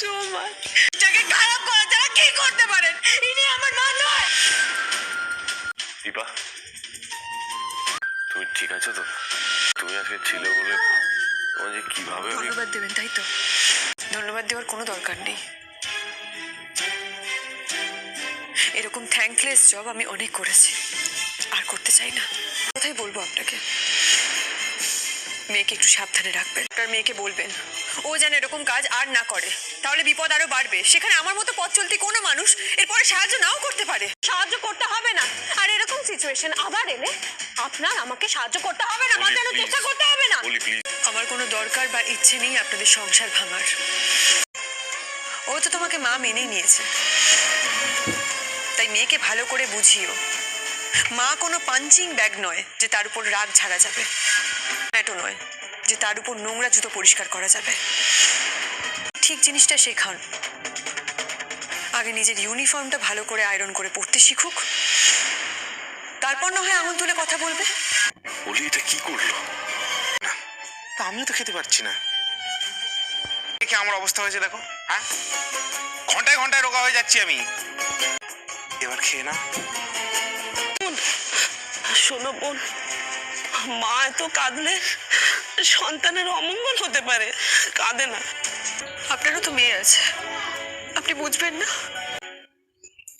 So much যাকে খারাপ করা যারা কি করতে পারেন ইনি আমার মা নয়। দীপা তুমি ঠিক আছো তো? তুমি আজকে ছিল বলে তোমার যে কীভাবে ধন্যবাদ দেবেন তাই তো? ধন্যবাদ দেওয়ার কোনো দরকার নেই। এরকম থ্যাঙ্কলেস জব আমি অনেক করেছি। আর করতে চাই না। কোথায় বলব আপনাকে? মেয়েকে একটু সাবধানে রাখবেন। তার মেয়েকে বলবেন ও যেন এরকম কাজ আর না করে তাহলে বিপদ আরও বাড়বে। সেখানে আমার মতো পথ চলতি কোনো মানুষ এরপরে সাহায্য নাও করতে পারে। সাহায্য করতে হবে না। আর এরকম সিচুয়েশন আবার এলে আপনার আমাকে সাহায্য করতে হবে না। বাঁচানোর. চেষ্টা করতে হবে না। আমার কোনো দরকার বা ইচ্ছে নেই আপনাদের সংসার ভাঙার। ও তো তোমাকে মা মেনেই নিয়েছে। তাই মেয়েকে ভালো করে বুঝিও। মা কোনো পাঞ্চিং ব্যাগ নয় যে তার উপর রাগ ঝাড়া যাবে। ম্যাটো নয় যে তার উপর নোংরা জুতো পরিষ্কার করা যাবে। ঠিক জিনিসটা শেখান আগে নিজের ইউনিফর্মটা ভালো করে আয়রন করে পড়তে শিখুক। তারপর না হয় আঙুল তুলে কথা বলবে। বলি, এটা কি করল? তা আমিও তো খেতে পারছি না। দেখে আমার অবস্থা হয়েছে দেখো হ্যাঁ? ঘন্টায় ঘন্টায় রোগা হয়ে যাচ্ছি আমি। এবার খেয়ে না শোনো বোন, মা এত কাঁদলে সন্তানের অমঙ্গল হতে পারে। কাঁদে না। আপনারও তো মেয়ে আছে। আপনি বুঝবেন না।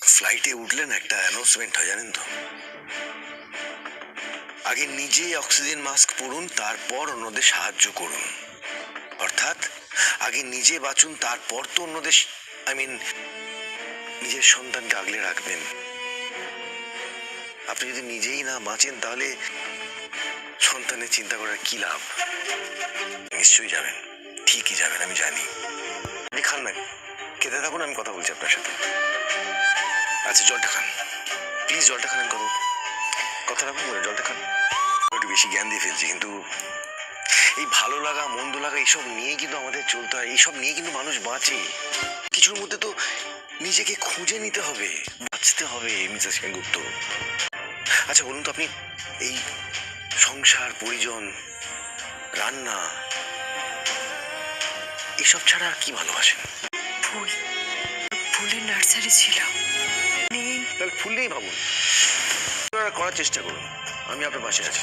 ফ্লাইটে উঠলেন একটা অ্যানাউন্সমেন্ট হয়, জানেন তো? আগে নিজে অক্সিজেন মাস্ক পরুন, তারপর অন্যদের সাহায্য করুন। অর্থাৎ, আগে নিজে বাঁচুন, তারপর তো অন্যদের আই মিন নিজের সন্তানকে আগলে রাখবেন। আপনি যদি নিজেই না বাঁচেন, তাহলে সন্তানের চিন্তা করার কি লাভ? নিশ্চয়ই যাবেন, ঠিকই যাবেন, আমি জানি। আপনি খান না খেতে থাকুন, আমি কথা বলছি আপনার সাথে। আচ্ছা জলটা খান। প্লিজ, জলটা খান কথা কথা রাখুন বলে, জলটা খান। একটু বেশি জ্ঞান দিয়ে ফেলছি, কিন্তু এই ভালো লাগা, মন্দ লাগা, এইসব নিয়ে কিন্তু আমাদের চলতে হয়। এইসব নিয়ে কিন্তু মানুষ বাঁচে। কিছুর মধ্যে তো নিজেকে খুঁজে নিতে হবে। বাঁচতে হবে, মিসেস সেনগুপ্ত। আচ্ছা বলুন তো আপনি এই সংসার পরিজন রান্না এসব ছাড়া আর কি ভালোবাসেন? ফুল ফুলের নার্সারি ছিল তাহলে ফুল নিয়েই ভাবুন। করার চেষ্টা করুন। আমি আপনার পাশে আছি।